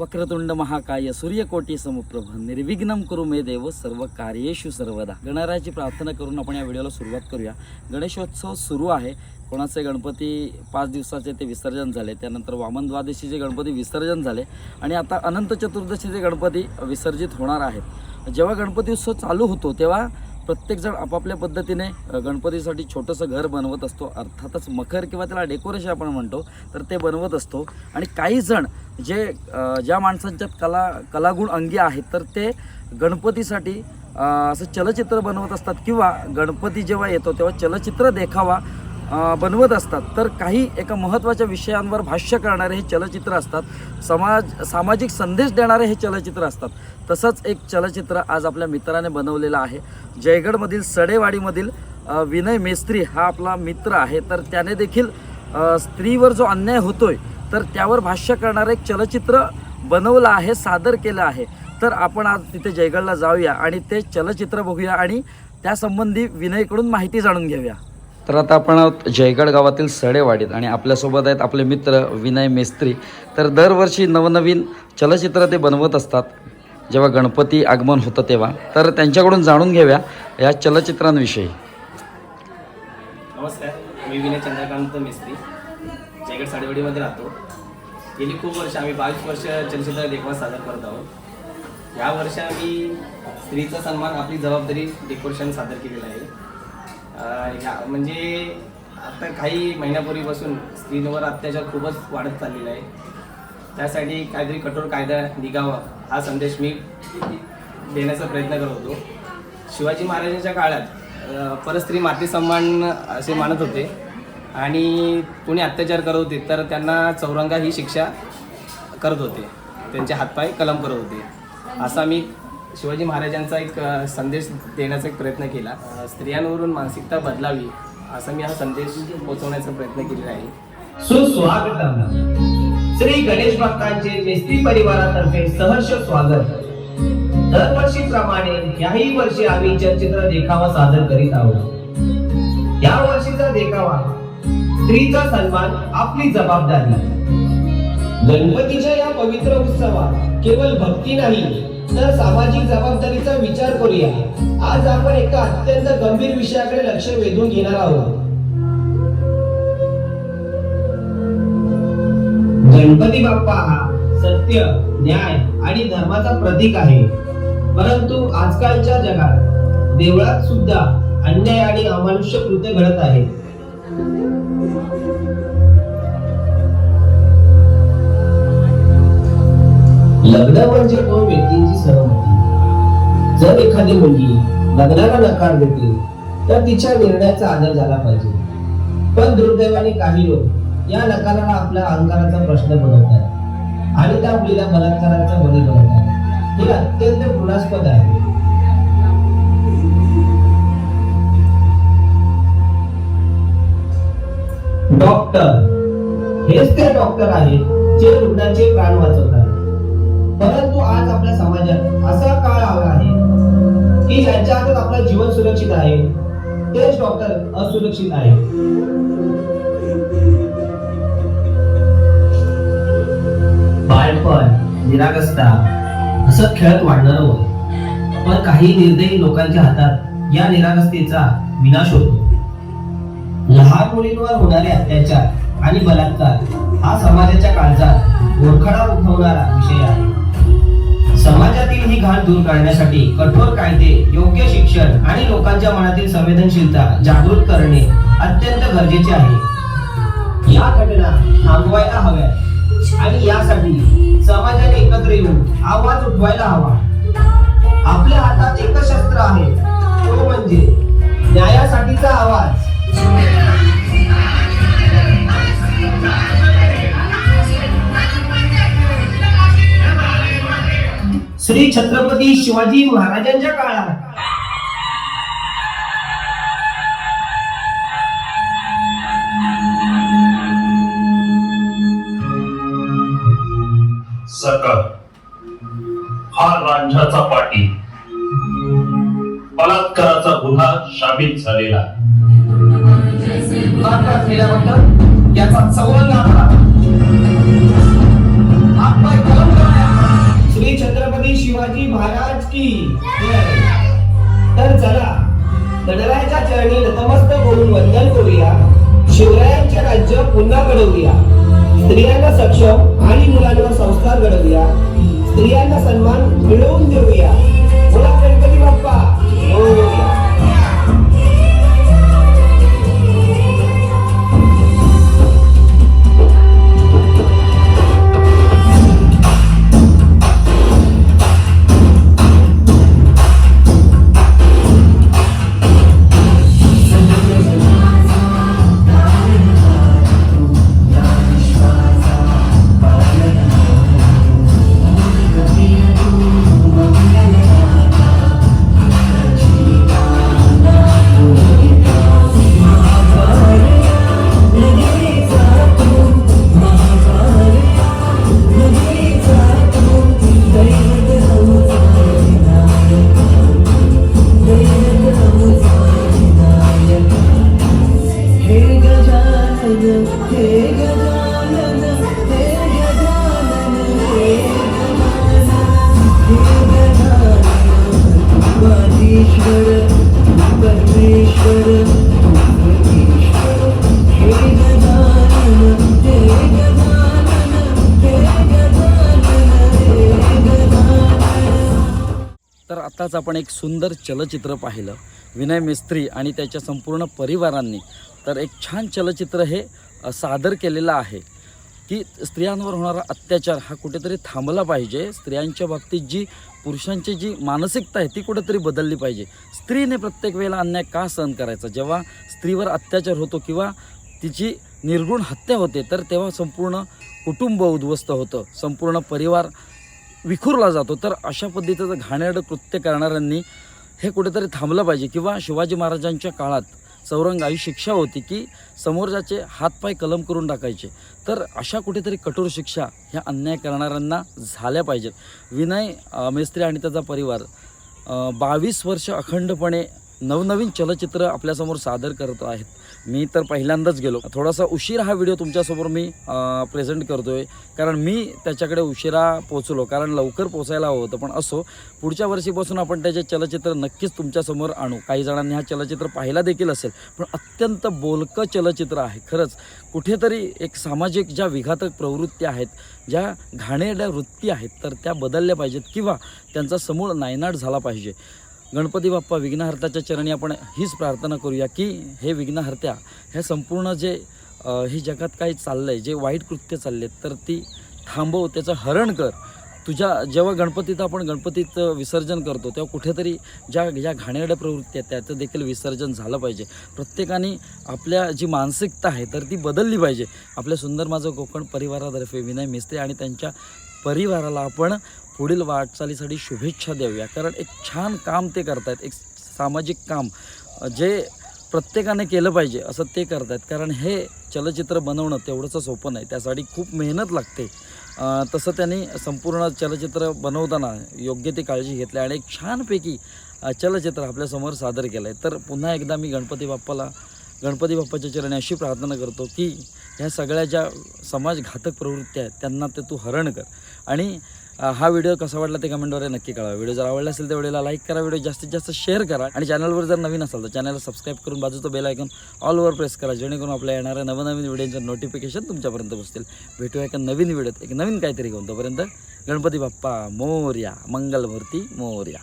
वक्रतुंड महाकाय सूर्यकोटी समप्रभ. निर्विघ्नम करू मे देव सर्व कार्येषु सर्वदा. गणरायाची प्रार्थना करून आपण या व्हिडिओला सुरुवात करूया. गणेशोत्सव सुरू आहे. कोणाचे गणपती पाच दिवसाचे ते विसर्जन झाले. त्यानंतर वामन द्वादशीचे गणपती विसर्जन झाले आणि आता अनंत चतुर्दशीचे गणपती विसर्जित होणार आहेत. जेव्हा गणपती उत्सव चालू होतो तेव्हा प्रत्येकजण आपापल्या पद्धतीने गणपतीसाठी छोटंसं घर बनवत असतो. अर्थातच मखर किंवा त्याला डेकोरेशन आपण म्हणतो तर ते बनवत असतो. आणि काही जण जे ज्या माणसांच्यात कला कलागुण अंगी आहेत तर ते गणपतीसाठी असं चलचित्र बनवत असतात. किंवा गणपती जेव्हा येतो तेव्हा चलचित्र देखावा बनवत असतात. तर काही एका महत्त्वाच्या विषयांवर भाष्य करणारे हे चलचित्र असतात. समाज सामाजिक संदेश देणारे हे चलचित्र असतात. तसंच एक चलचित्र आज आपल्या मित्राने बनवलेलं आहे. जयगडमधील सडेवाडीमधील विनय मेस्त्री हा आपला मित्र आहे. तर त्याने देखील स्त्रीवर जो अन्याय होतोय तर त्यावर भाष्य करणारं एक चलचित्र बनवलं आहे सादर केलं आहे. तर आपण आज तिथे जयगडला जाऊया आणि ते चलचित्र बघूया आणि त्यासंबंधी विनयकडून माहिती जाणून घेऊया. तर आता आपण आहोत जयगड गावातील सडेवाडीत आणि आपल्यासोबत आहेत आपले मित्र विनय मेस्त्री. तर दरवर्षी नवनवीन चलचित्र ते बनवत असतात. जेव्हा गणपती आगमन होतं तेव्हा. तर त्यांच्याकडून जाणून घेऊया या चलचित्रांविषयी. नमस्कार मी विनय चंद्रकांत मिस्त्री. जयगड साडेवाडीमध्ये राहतो. गेली खूप वर्ष आम्ही बावीस वर्ष चलचित्र देखभाल सादर करत आहोत. या वर्षी आम्ही स्त्रीचा सन्मान आपली जबाबदारी डेकोरेशन सादर केलेलं आहे. ह्या म्हणजे आता काही महिन्यापूर्वीपासून स्त्रींवर अत्याचार खूपच वाढत चाललेला आहे. त्यासाठी काहीतरी कठोर कायदा निघावा हा संदेश मी देण्याचा प्रयत्न करत होतो. शिवाजी महाराजांच्या काळात परस्त्री माती सन्मान असे मानत होते. आणि कोणी अत्याचार करत होते तर त्यांना चौरंगा ही शिक्षा करत होते. त्यांचे हातपाय कलम करत होते. असा मी शिवाजी महाराजांचा एक संदेश देण्याचा एक प्रयत्न केला. स्त्रियांवरून मानसिकता बदलावी असा मी हा संदेश पोहोचवण्याचा प्रयत्न केलेला आहे. सुस्वागतम. श्री गणेश भक्तांचे मेस्त्री परिवारातर्फे सहर्ष स्वागत. दरवर्षीप्रमाणे याही वर्षी आम्ही चलचित्र देखावा सादर करीत आहोत. या वर्षीचा देखावा स्त्रीचा सन्मान आपली जबाबदारी. गणपतीच्या या पवित्र उत्सवात केवळ भक्ती नाही तर सामाजिक जबाबदारीचा विचार करूया. आज आपण एका अत्यंत गंभीर विषयाकडे लक्ष वेधून घेणार आहोत. गणपती बाप्पा हा सत्य न्याय आणि धर्माचा प्रतीक आहे. परंतु आजकालच्या जगात देवळात सुद्धा अन्याय आणि अमानुष्य कृत्य घडत आहे. लग्नावर जे दोन व्यक्तींची सहमती जर एखादी मुलगी लग्नाला नकार देते तर तिच्या निर्णयाचा आदर झाला पाहिजे. पण दुर्दैवाने काही लोक या नकाराला आपल्या अहंकाराचा प्रश्न बनवतात आणि त्या मुलीला बलात्काराचा बळी बनवतात. हे अत्यंत घृणास्पद आहे. डॉक्टर. हेच ते डॉक्टर आहेत जे रुग्णाचे प्राण वाचवतात. परंतु आज आपल्या समाजात असा काळ आला आहे की ज्यांच्या हातात आपलं जीवन सुरक्षित आहे तेच डॉक्टर असुरक्षित आहे बालपण निरागस्ता असं खेळत वाढणार होत. पण काही निर्दयी लोकांच्या हातात या निरागस्तेचा विनाश होतो. लहान मुलींवर होणारे अत्याचार आणि बलात्कार हा समाजाच्या काळजात ओरखडा उठवणारा विषय आहे. समाजातील ही घाण दूर करण्यासाठी कठोर कायदे योग्य शिक्षण आणि लोकांच्या मनातील संवेदनशीलता जागृत करणे अत्यंत गरजेचे आहे. या घटना थांबवायला हव्या आणि यासाठी समाजाने एकत्र येऊन आवाज उठवायला हवा. आपल्या हातात एकच शस्त्र आहे. तो म्हणजे न्यायासाठीचा आवाज. श्री छत्रपती शिवाजी महाराजांच्या काळात. सकळ हा रांझाचा पाटी. बलात्काराचा गुन्हा शाबित झालेला. बलात्कार केल्याबद्दल याचा चौरंग चला. गणरायाच्या चरणी नतमस्तक होऊन वंदन करूया. शिवरायांचे राज्य पुन्हा घडवूया. स्त्रियांना सक्षम आणि मुलांवर संस्कार घडवूया. स्त्रियांना सन्मान मिळवून देऊया. बोला गणपती बाप्पा. आत्ताच आताच आपण एक सुंदर चलचित्र पाहिलं विनय मिस्त्री आणि त्याच्या संपूर्ण परिवारांनी. तर एक छान चलचित्र हे सादर केलेलं आहे की स्त्रियांवर होणारा अत्याचार हा कुठेतरी थांबला पाहिजे. स्त्रियांच्या बाबतीत जी पुरुषांची जी मानसिकता आहे ती कुठेतरी बदलली पाहिजे. स्त्रीने प्रत्येक वेळेला अन्याय का सहन करायचा? जेव्हा स्त्रीवर अत्याचार होतो किंवा तिची निर्गुण हत्या होते तर तेव्हा संपूर्ण कुटुंब उद्ध्वस्त होतं. संपूर्ण परिवार विखुरला जातो. तर अशा पद्धतीचं घाणेरडं कृत्य करणाऱ्यांनी हे कुठेतरी थांबलं पाहिजे. किंवा शिवाजी महाराजांच्या काळात चौरंगाई शिक्षा होती की समोरच्याचे हातपाय कलम करून टाकायचे. तर अशा कुठेतरी कठोर शिक्षा ह्या अन्याय करणाऱ्यांना झाल्या पाहिजेत. विनय मेस्त्री आणि त्याचा परिवार बावीस वर्ष अखंडपणे नवनवीन चलचित्र आपल्यासमोर सादर करत आहेत. मी तर पहिल्यांदाच गेलो. थोडासा उशीर हा व्हिडिओ तुमच्यासमोर मी प्रेझेंट करतोय. कारण मी त्याच्याकडे उशिरा पोचलो कारण लवकर पोचायला हवं होतं. पण असो पुढच्या वर्षीपासून आपण त्याचे चलचित्र नक्कीच तुमच्यासमोर आणू. काही जणांनी हा चलचित्र पाहिला देखील असेल. पण अत्यंत बोलकं चलचित्र आहे. खरंच कुठेतरी एक सामाजिक ज्या विघातक प्रवृत्ती आहेत ज्या घाणेरड्या वृत्ती आहेत तर त्या बदलल्या पाहिजेत. किंवा त्यांचा समूळ नायनाट झाला पाहिजे. गणपती बाप्पा विघ्नहर्त्याच्या चरणी आपण हीच प्रार्थना करूया की हे विघ्नहर्त्या हे संपूर्ण जे हे जगात काही चाललं आहे जे वाईट कृत्य चालले आहेत तर ती थांबव त्याचं हरण कर. तुझ्या जेव्हा गणपतीत आपण गणपतीचं विसर्जन करतो तेव्हा कुठेतरी ज्या ज्या घाणेरड्या प्रवृत्ती आहेत त्याचं देखील विसर्जन झालं पाहिजे. प्रत्येकाने आपल्या जी मानसिकता आहे तर ती बदलली पाहिजे. आपल्या सुंदर माझं कोकण परिवारातर्फे विनय मिस्त्री आणि त्यांच्या परिवाराला आपण पुढील वाटचालीसाठी शुभेच्छा देऊया. कारण एक छान काम ते करतायत. एक सामाजिक काम. जे प्रत्येकाने केलं पाहिजे असं ते करतायत. कारण हे चलचित्र बनवणं तेवढंच सोपं नाही. त्यासाठी खूप मेहनत लागते. तसं त्यांनी संपूर्ण चलचित्र बनवताना योग्य ती काळजी घेतली आणि एक छानपैकी चलचित्र आपल्यासमोर सादर केलं आहे तर पुन्हा एकदा मी गणपती बाप्पाला गणपती बाप्पाच्या चरणी अशी प्रार्थना करतो की ह्या सगळ्या ज्या समाजघातक प्रवृत्त्या आहेत त्यांना ते तू हरण कर. आणि हा व्हिडिओ कसा वाटला ते कमेंटद्वारे नक्की कळवा. व्हिडिओ जर आवडला असेल तर व्हिडिओला लाईक करा व्हिडिओ जास्तीत जास्त शेअर करा आणि चॅनलवर जर नवीन असाल तर चॅनलला सबस्क्राईब करून बाजूचं बेल ऐकून ऑलवर प्रेस करा जेणेकरून आपल्या येणाऱ्या नवनवीन व्हिडिओचं नोटिफिकेशन तुमच्यापर्यंत पोहोचतील. भेटूया एका नवीन व्हिडिओत एक नवीन काहीतरी घेऊन. तोपर्यंत गणपती बाप्पा मोर्या मंगलमूर्ती मोर्या.